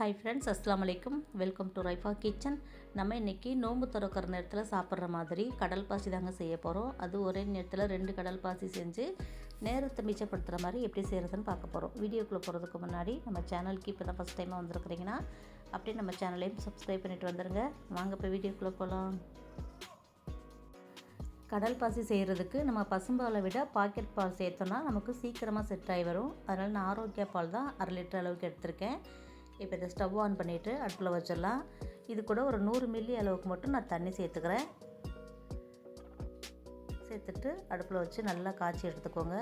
Hi friends அஸ்லாம் வலைக்கும் welcome to Raifa kitchen நம்ம இன்றைக்கி நோம்பு திறக்கிற நேரத்தில் சாப்பிட்ற மாதிரி கடல் பாசி தாங்க செய்ய போகிறோம் அது ஒரே நேரத்தில் ரெண்டு கடல் பாசி செஞ்சு நேரத்தை மிச்சப்படுத்துகிற மாதிரி எப்படி செய்கிறதுன்னு பார்க்க போகிறோம் வீடியோக்குள்ளே போகிறதுக்கு முன்னாடி நம்ம சேனலுக்கு இப்போ தான் ஃபஸ்ட் டைமாக வந்திருக்கிறீங்கன்னா அப்படியே நம்ம சேனலையும் சப்ஸ்கிரைப் பண்ணிட்டு வந்துடுங்க வாங்க இப்போ வீடியோக்குள்ளே போகலாம் கடல் பாசி செய்கிறதுக்கு நம்ம பசும்பாலை விட பாக்கெட் பால் சேர்த்தோன்னா நமக்கு சீக்கிரமாக செட் ஆகி வரும். அதனால் நான் ஆரோக்கிய பால் தான் அரை லிட்டர் அளவுக்கு எடுத்திருக்கேன். இப்போ இதை ஸ்டவ் ஆன் பண்ணிவிட்டு அடுப்பில் வச்சிடலாம். இது கூட ஒரு நூறு மில்லி அளவுக்கு மட்டும் நான் தண்ணி சேர்த்துக்கிறேன். சேர்த்துட்டு அடுப்பில் வச்சு நல்லா காய்ச்சி எடுத்துக்கோங்க.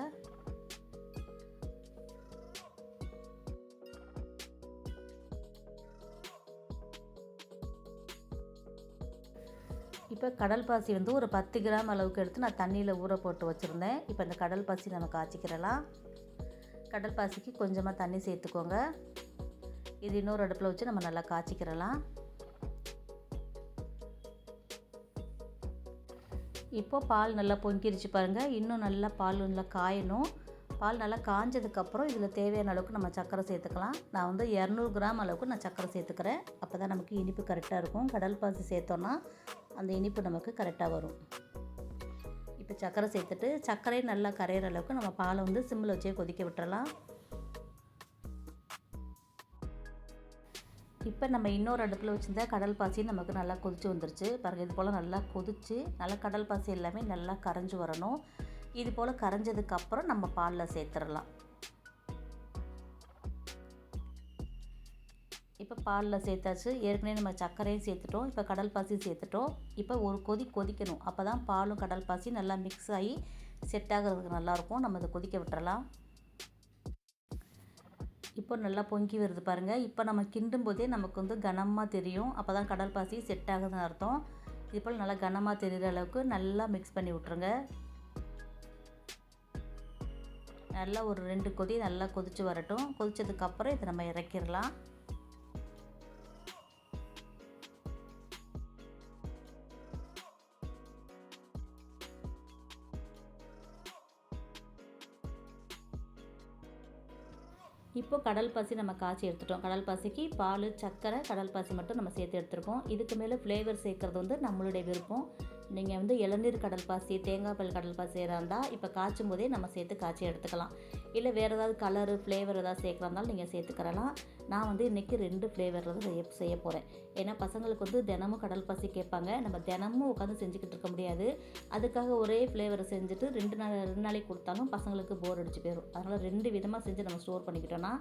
இப்போ கடல் பாசி வந்து ஒரு பத்து கிராம் அளவுக்கு எடுத்து நான் தண்ணியில் ஊற போட்டு வச்சுருந்தேன். இப்போ இந்த கடல் பாசி நம்ம காய்ச்சிக்கிறலாம். கடல் பாசிக்கு கொஞ்சமாக தண்ணி சேர்த்துக்கோங்க. இது இன்னொரு அடுப்பில் வச்சு நம்ம நல்லா காய்ச்சிக்கிறலாம். இப்போ பால் நல்லா பொங்கிருச்சு பாருங்கள் இன்னும் நல்லா பால் நல்லா காயணும். பால் நல்லா காஞ்சதுக்கப்புறம் இதில் தேவையான அளவுக்கு நம்ம சர்க்கரை சேர்த்துக்கலாம். நான் வந்து இரநூறு கிராம் அளவுக்கு நான் சர்க்கரை சேர்த்துக்கிறேன். அப்போ தான் நமக்கு இனிப்பு கரெக்டாக இருக்கும். கடல் பாசி சேர்த்தோன்னா அந்த இனிப்பு நமக்கு கரெக்டாக வரும். இப்போ சர்க்கரை சேர்த்துட்டு சர்க்கரை நல்லா கரையிற அளவுக்கு நம்ம பாலை வந்து சிம்மில் வச்சே கொதிக்க விட்டுறலாம். இப்போ நம்ம இன்னொரு இடத்துல வச்சுருந்தா கடல் பாசி நமக்கு நல்லா கொதித்து வந்துருச்சு. பாருங்கள் இது போல் நல்லா கொதித்து நல்லா கடல் பாசி எல்லாமே நல்லா கரைஞ்சி வரணும். இது போல் கரைஞ்சதுக்கப்புறம் நம்ம பாலில் சேர்த்துடலாம். இப்போ பாலில் சேர்த்தாச்சு. ஏற்கனவே நம்ம சர்க்கரையும் சேர்த்துட்டோம். இப்போ கடல் பாசியும் சேர்த்துட்டோம். இப்போ ஒரு கொதி கொதிக்கணும். அப்போ தான் பாலும் கடல் பாசி நல்லா மிக்ஸ் ஆகி செட் ஆகிறதுக்கு நல்லாயிருக்கும் நம்ம இதை கொதிக்க விட்டுறலாம். இப்போ நல்லா பொங்கி வருது பாருங்கள் இப்போ நம்ம கிண்டும் போதே நமக்கு வந்து கனமாக தெரியும். அப்போ தான் கடல் பாசி செட் ஆகுதுன்னு அர்த்தம். இது போல் நல்லா கனமாக தெரிகிற அளவுக்கு நல்லா மிக்ஸ் பண்ணி விட்ருங்க நல்லா ஒரு ரெண்டு கொதி நல்லா கொதித்து வரட்டும். கொதித்ததுக்கப்புறம் இதை நம்ம இறக்கிடலாம். இப்போ கடல் பாசி நம்ம காய்ச்சி எடுத்துட்டோம். கடல் பாசிக்கு பால் சர்க்கரை கடல் பாசி மட்டும் நம்ம சேர்த்து எடுத்துருக்கோம். இதுக்கு மேலே ஃப்ளேவர் சேர்க்குறது வந்து நம்மளுடைய விருப்பம். நீங்கள் வந்து இளநீர் கடல் பாசி தேங்காய் பால் கடல் பாசி இருந்தால் இப்போ காய்ச்சும் போதே நம்ம சேர்த்து காய்ச்சி எடுத்துக்கலாம். இல்லை வேறு ஏதாவது கலரு ஃப்ளேவர் ஏதாவது இருந்தாலும் நீங்கள் சேர்த்துக்கிறலாம். நான் வந்து இன்றைக்கி ரெண்டு ஃப்ளேவர் தான் செய்ய செய்ய போகிறேன் ஏன்னா பசங்களுக்கு வந்து தினமும் கடல் பாசி கேட்பாங்க. நம்ம தினமும் உட்காந்து செஞ்சுக்கிட்டு இருக்க முடியாது. அதுக்காக ஒரே ஃப்ளேவரை செஞ்சுட்டு ரெண்டு நாள் ரெண்டு நாளைக்கு கொடுத்தாலும் பசங்களுக்கு போர் அடிச்சு போயிடும் அதனால் ரெண்டு விதமாக செஞ்சு நம்ம ஸ்டோர் பண்ணிக்கிட்டோன்னா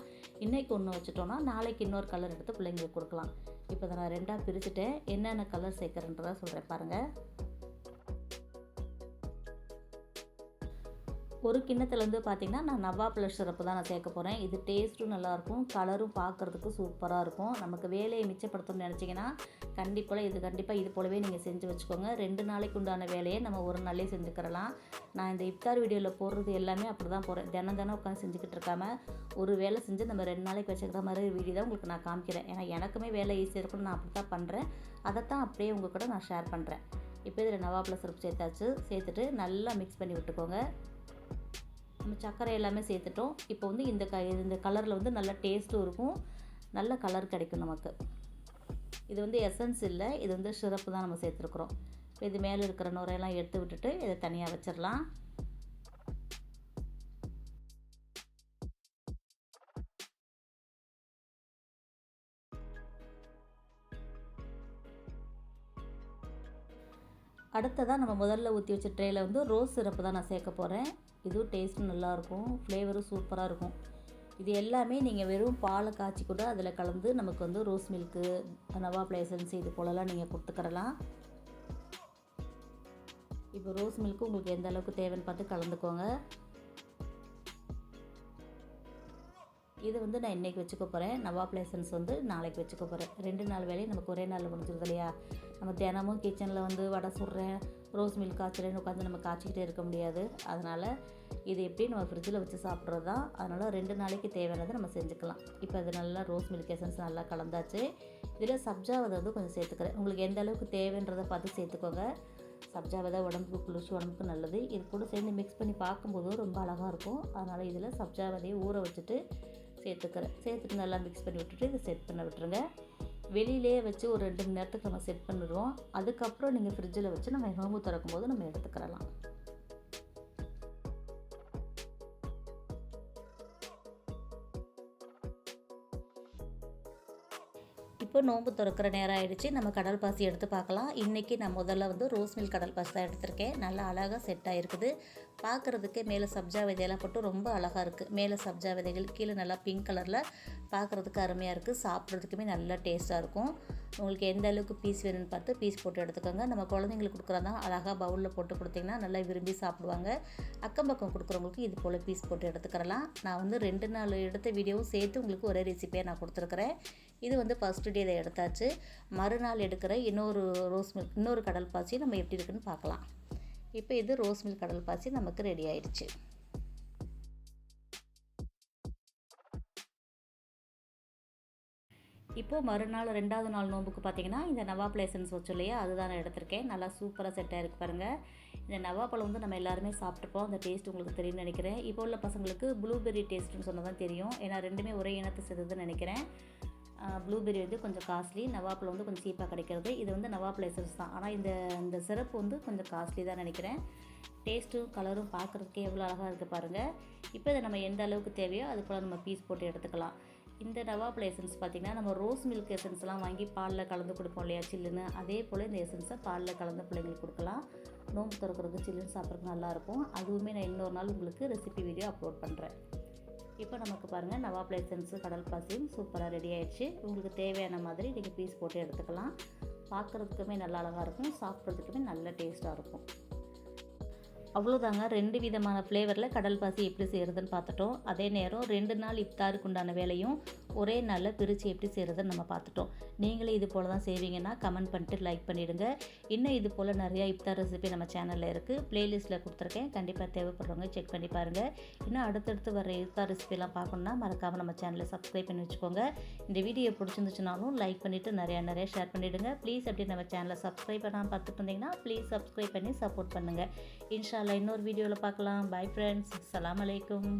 இன்றைக்கி ஒன்று வச்சுட்டோன்னா நாளைக்கு இன்னொரு கலர் எடுத்து பிள்ளைங்களுக்கு கொடுக்கலாம். இப்போ நான் ரெண்டாக பிரிச்சுட்டேன். என்னென்ன கலர் சேர்க்குறேன்றதை சொல்கிறேன் பாருங்கள் ஒரு கிண்ணத்துலேருந்து பார்த்திங்கன்னா நான் நவா ப்ளஸ் சிறப்பு தான் நான் சேர்க்க போகிறேன் இது டேஸ்ட்டும் நல்லாயிருக்கும் கலரும் பார்க்குறதுக்கு சூப்பராக இருக்கும். நமக்கு வேலையை மிச்சப்படுத்தணும்னு நினச்சிங்கன்னா கண்டிப்பாக இது கண்டிப்பாக இது போலவே நீங்கள் செஞ்சு வச்சுக்கோங்க. ரெண்டு நாளைக்கு உண்டான வேலையை நம்ம ஒரு நாளே செஞ்சுக்கிறலாம். நான் இந்த இஃப்தார் வீடியோவில் போடுறது எல்லாமே அப்படி தான் போகிறேன் தினம் தினம் உட்காந்து செஞ்சுக்கிட்டு இருக்காம ஒரு வேலை செஞ்சு நம்ம ரெண்டு நாளைக்கு வச்சுக்கிற மாதிரி வீடியோ தான் உங்களுக்கு நான் காமிக்கிறேன். ஏன்னா எனக்குமே வேலை ஈஸியாக இருக்கும்னு நான் அப்படி தான் பண்ணுறேன் அதைத்தான் அப்படியே உங்கள் கூட நான் ஷேர் பண்ணுறேன் இப்போ இதில் நவா ப்ளஸ் சிறப்பு சேர்த்தாச்சு. சேர்த்துட்டு நல்லா மிக்ஸ் பண்ணி விட்டுக்கோங்க. நம்ம சர்க்கரை எல்லாமே சேர்த்துட்டோம். இப்போ வந்து இந்த க இந்த கலரில் வந்து நல்ல டேஸ்ட்டும் இருக்கும். நல்ல கலர் கிடைக்கும் நமக்கு. இது வந்து எசன்ஸ் இல்லை. இது வந்து சிறப்பு தான் நம்ம சேர்த்துருக்குறோம். இப்போ இது மேலே இருக்கிற நுரையெல்லாம் எடுத்து விட்டுட்டு இதை தனியாக வச்சிடலாம். அடுத்ததாக நம்ம முதல்ல ஊற்றி வச்ச ட்ரேயில் வந்து ரோஸ் சிரப்பு தான் நான் சேர்க்க போகிறேன் இதுவும் டேஸ்ட்டும் நல்லாயிருக்கும் ஃப்ளேவரும் சூப்பராக இருக்கும். இது எல்லாமே நீங்கள் வெறும் பாலை காய்ச்சி கூட அதில் கலந்து நமக்கு வந்து ரோஸ் மில்க்கு நவா பிளேசன்ஸ் இது போலலாம் நீங்கள் கொடுத்துக்கிறலாம். இப்போ ரோஸ் மில்க்கு உங்களுக்கு எந்த அளவுக்கு தேவைன்னு பார்த்து கலந்துக்கோங்க. இது வந்து நான் இன்றைக்கி வச்சுக்க போகிறேன் நவாப் லைசன்ஸ் வந்து நாளைக்கு வச்சுக்க போகிறேன் ரெண்டு நாள் வேலையும் நமக்கு ஒரே நாளில் முடிஞ்சிருது இல்லையா? நம்ம தினமும் கிச்சனில் வந்து வடை சுடுறேன் ரோஸ் மில்க் காய்ச்சலன்னு உட்காந்து நம்ம காய்ச்சிக்கிட்டே இருக்க முடியாது. அதனால் இது எப்படி நம்ம ஃப்ரிட்ஜில் வச்சு சாப்பிட்றது தான் அதனால் ரெண்டு நாளைக்கு தேவையானதை நம்ம செஞ்சுக்கலாம். இப்போ அது நல்லா ரோஸ் மில்க் எசன்ஸ் நல்லா கலந்தாச்சு. இதில் சப்ஜாவதை வந்து கொஞ்சம் சேர்த்துக்கிறேன். உங்களுக்கு எந்த அளவுக்கு தேவைன்றதை பார்த்து சேர்த்துக்கோங்க. சப்ஜா உடம்புக்கு குளிர்ச்சி உடம்புக்கு நல்லது. இது கூட சேர்ந்து மிக்ஸ் பண்ணி பார்க்கும்போதும் ரொம்ப அழகாக இருக்கும். அதனால் இதில் சப்ஜாவதையை ஊற வச்சுட்டு சேர்த்துக்கிறேன். சேர்த்துட்டு நல்லா மிக்ஸ் பண்ணி விட்டுட்டு இதை செட் பண்ண விட்டுருங்க. வெளியிலே வச்சு ஒரு ரெண்டு மணி நேரத்துக்கு நம்ம செட் பண்ணிடுவோம். அதுக்கப்புறம் நீங்கள் ஃப்ரிட்ஜில் வச்சு நம்ம நோம்பு திறக்கும் போது நம்ம எடுத்துக்கிறலாம். இப்போ நோம்பு திறக்கிற நேரம் ஆகிடுச்சு நம்ம கடல் பாசி எடுத்து பார்க்கலாம். இன்றைக்கி நான் முதல்ல வந்து ரோஸ் மில்க் கடல் பாசி தான் எடுத்திருக்கேன். நல்லா அழகாக செட் ஆகிருக்குது பார்க்குறதுக்கே மேலே சப்ஜா விதையெல்லாம் போட்டு ரொம்ப அழகாக இருக்குது மேலே சப்ஜா விதைகள் கீழே நல்லா பிங்க் கலரில் பார்க்குறதுக்கு அருமையாக இருக்குது சாப்பிட்றதுக்குமே நல்லா டேஸ்ட்டாக இருக்கும். உங்களுக்கு எந்த அளவுக்கு பீஸ் வேணும்னு பார்த்து பீஸ் போட்டு எடுத்துக்கோங்க. நம்ம குழந்தைங்களுக்கு கொடுக்குறதா அழகாக பவுலில் போட்டு கொடுத்திங்கன்னா நல்லா விரும்பி சாப்பிடுவாங்க. அக்கம் பக்கம் கொடுக்குறவங்களுக்கு இது போல் பீஸ் போட்டு எடுத்துக்கிறலாம். நான் வந்து ரெண்டு நாள் எடுத்த வீடியோவும் சேர்த்து உங்களுக்கு ஒரே ரெசிப்பியாக நான் கொடுத்துருக்குறேன். இது வந்து ஃபஸ்ட்டு டே இதை எடுத்தாச்சு. மறுநாள் எடுக்கிற இன்னொரு ரோஸ் மில்க் இன்னொரு கடல் பாசி நம்ம எப்படி இருக்குன்னு பார்க்கலாம். இப்போ இது ரோஸ் மில்க் கடல் பாசி நமக்கு ரெடி ஆயிடுச்சு. இப்போது மறுநாள் ரெண்டாவது நாள் நோம்புக்கு பார்த்தீங்கன்னா இந்த நவாப் லைசன்ஸ் வச்சு இல்லையா? அதுதான் நான் எடுத்திருக்கேன். நல்லா சூப்பராக செட் ஆகிருக்கு பாருங்கள் இந்த நவாப்பழம் வந்து நம்ம எல்லாருமே சாப்பிட்ருப்போம் அந்த டேஸ்ட் உங்களுக்கு தெரியும்னு நினைக்கிறேன். இப்போ உள்ள பசங்களுக்கு ப்ளூபெர்ரி டேஸ்ட்டுன்னு சொன்னால் தான் தெரியும். ஏன்னா ரெண்டுமே ஒரே இனத்தை சேர்ந்ததுன்னு நினைக்கிறேன். ப்ளூபெரி வந்து கொஞ்சம் காஸ்ட்லி நவாப்பில் வந்து கொஞ்சம் சீப்பாக கிடைக்கிறது. இது வந்து நவாப் லைசன்ஸ் தான். ஆனால் இந்த இந்த சிறப்பு வந்து கொஞ்சம் காஸ்ட்லி தான் நினைக்கிறேன். டேஸ்ட்டும் கலரும் பார்க்குறதுக்கே எவ்வளோ அழகாக இருக்குது பாருங்கள் இப்போ இதை நம்ம எந்த அளவுக்கு தேவையோ அது போல் நம்ம பீஸ் போட்டு எடுத்துக்கலாம். இந்த நவாப் எசன்ஸ் பார்த்திங்கன்னா நம்ம ரோஸ் மில்க் எசன்ஸ்லாம் வாங்கி பாலில் கலந்து கொடுப்போம் இல்லையா சில்லுன்னு. அதே போல் இந்த எசன்ஸை பாலில் கலந்து பிள்ளைங்களுக்கு கொடுக்கலாம். நோம்பு திறக்கிறதுக்கு சில்லுன்னு சாப்பிட்றதுக்கு நல்லாயிருக்கும் அதுவுமே நான் இன்னொரு நாள் உங்களுக்கு ரெசிபி வீடியோ அப்லோட் பண்ணுறேன் இப்போ நமக்கு பாருங்கள் நவாப் எசன்ஸு கடல் பாசியும் சூப்பராக ரெடி ஆயிடுச்சு. உங்களுக்கு தேவையான மாதிரி நீங்கள் பீஸ் போட்டு எடுத்துக்கலாம். பார்க்குறதுக்குமே நல்லா அழகாக இருக்கும் சாப்பிட்றதுக்குமே நல்ல டேஸ்ட்டாக இருக்கும். அவ்வளோதாங்க ரெண்டு விதமான ஃப்ளேவரில் கடல் பாசி எப்படி செய்கிறதுன்னு பார்த்துட்டோம். அதே நேரம் ரெண்டு நாள் இஃப்தாருக்கு உண்டான வேலையும் ஒரே நாளில் பிரித்து எப்படி செய்கிறதுன்னு நம்ம பார்த்துட்டோம். நீங்களே இது போல் தான் செய்வீங்கன்னா கமெண்ட் பண்ணிட்டு லைக் பண்ணிவிடுங்க இன்னும் இது போல் நிறையா இப்தார் ரெசிபி நம்ம சேனலில் இருக்குது ப்ளேலிஸ்ட்டில் கொடுத்துருக்கேன். கண்டிப்பாக தேவைப்படுறவங்க செக் பண்ணி பாருங்கள் இன்னும் அடுத்தடுத்து வர இப்தார் ரெசிபிலாம் பார்க்கணுன்னா மறக்காமல் நம்ம சேனலை சப்ஸ்கிரைப் பண்ணி வச்சுக்கோங்க. இந்த வீடியோ பிடிச்சிருந்துச்சுனாலும் லைக் பண்ணிவிட்டு நிறையா நிறையா ஷேர் பண்ணிவிடுங்க ப்ளீஸ் அப்படி நம்ம சேனலை சப்ஸ்கிரைப் பண்ணாமல் பார்த்துட்டு இருந்தீங்கன்னா ப்ளீஸ் சப்ஸ்கிரைப் பண்ணி சப்போர்ட் பண்ணுங்கள் இன்ஷால்லா இன்னொரு வீடியோவில் பார்க்கலாம். பை ஃப்ரெண்ட்ஸ் அலாம் அலைக்கும்